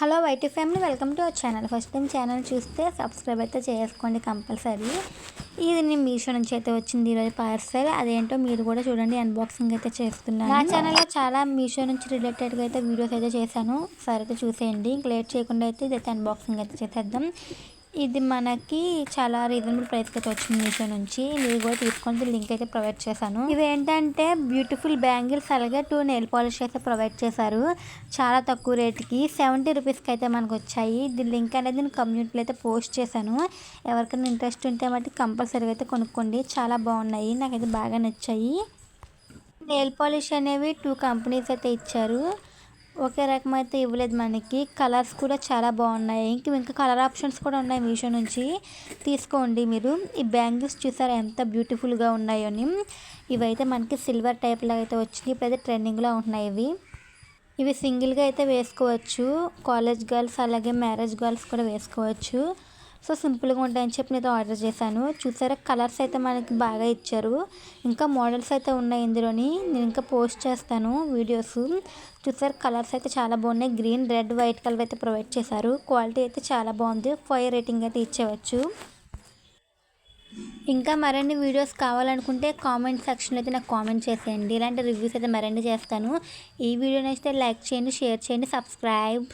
Hello YT family welcome to our channel. First time channel చూస్తే subscribe అయితే చేసుకోండి compulsory. ఇది నేను మీషో నుంచి అయితే వచ్చింది ఈరోజు పార్సల్. అదేంటో మీరు కూడా చూడండి అన్బాక్సింగ్ అయితే చేస్తున్నాను. నా ఛానల్లో చాలా మీషో నుంచి రిలేటెడ్గా అయితే వీడియోస్ అయితే చేశాను. సరే అయితే చూసేయండి. ఇంక లేట్ చేయకుండా అయితే ఇదైతే అన్బాక్సింగ్ అయితే చేసేద్దాం. ఇది మనకి చాలా రీజనబుల్ ప్రైస్కి అయితే వచ్చింది మీషో నుంచి. మీరు కూడా తీసుకొని లింక్ అయితే ప్రొవైడ్ చేశాను. ఇవి ఏంటంటే బ్యూటిఫుల్ బ్యాంగిల్స్ అలాగే టూ నెయిల్ పాలిష్ అయితే ప్రొవైడ్ చేశారు. చాలా తక్కువ రేట్కి సెవెంటీ రూపీస్కి అయితే మనకు వచ్చాయి. దీని లింక్ అనేది నేను కమ్యూనిటీలో అయితే పోస్ట్ చేశాను. ఎవరికైనా ఇంట్రెస్ట్ ఉంటే మట్టి కంపల్సరీగా అయితే కొనుక్కోండి. చాలా బాగున్నాయి. నాకైతే బాగా నచ్చాయి. నెయిల్ పాలిష్ అనేవి టూ కంపెనీస్ అయితే ఇచ్చారు. ఒకే రకం అయితే ఇవ్వలేదు మనకి. కలర్స్ కూడా చాలా బాగున్నాయి. ఇంక ఇంకా కలర్ ఆప్షన్స్ కూడా ఉన్నాయి మీషో నుంచి. తీసుకోండి మీరు. ఈ బ్యాంగిల్స్ చూసారు ఎంత బ్యూటిఫుల్గా ఉన్నాయో అని ఇవైతే మనకి సిల్వర్ టైప్లో అయితే వచ్చినాయి. ఇప్పుడైతే ట్రెండింగ్లో ఉంటున్నాయి ఇవి. ఇవి సింగిల్గా అయితే వేసుకోవచ్చు. కాలేజ్ గర్ల్స్ అలాగే మ్యారేజ్ గర్ల్స్ కూడా వేసుకోవచ్చు. సో సింపుల్గా ఉంటాయని చెప్పి నేను ఆర్డర్ చేశాను. చూసారా కలర్స్ అయితే మనకి బాగా ఇచ్చారు. ఇంకా మోడల్స్ అయితే ఉన్నాయి ఇందులోని. నేను ఇంకా పోస్ట్ చేస్తాను వీడియోస్. చూసారు కలర్స్ అయితే చాలా బాగున్నాయి. గ్రీన్ రెడ్ వైట్ కలర్ అయితే ప్రొవైడ్ చేశారు. క్వాలిటీ అయితే చాలా బాగుంది. ఫైవ్ రేటింగ్ అయితే ఇచ్చేవచ్చు. ఇంకా మరిన్ని వీడియోస్ కావాలనుకుంటే కామెంట్ సెక్షన్లో అయితే నాకు కామెంట్ చేసేయండి. ఇలాంటి రివ్యూస్ అయితే మరిన్ని చేస్తాను. ఈ వీడియో నచ్చితే లైక్ చేయండి షేర్ చేయండి సబ్స్క్రైబ్.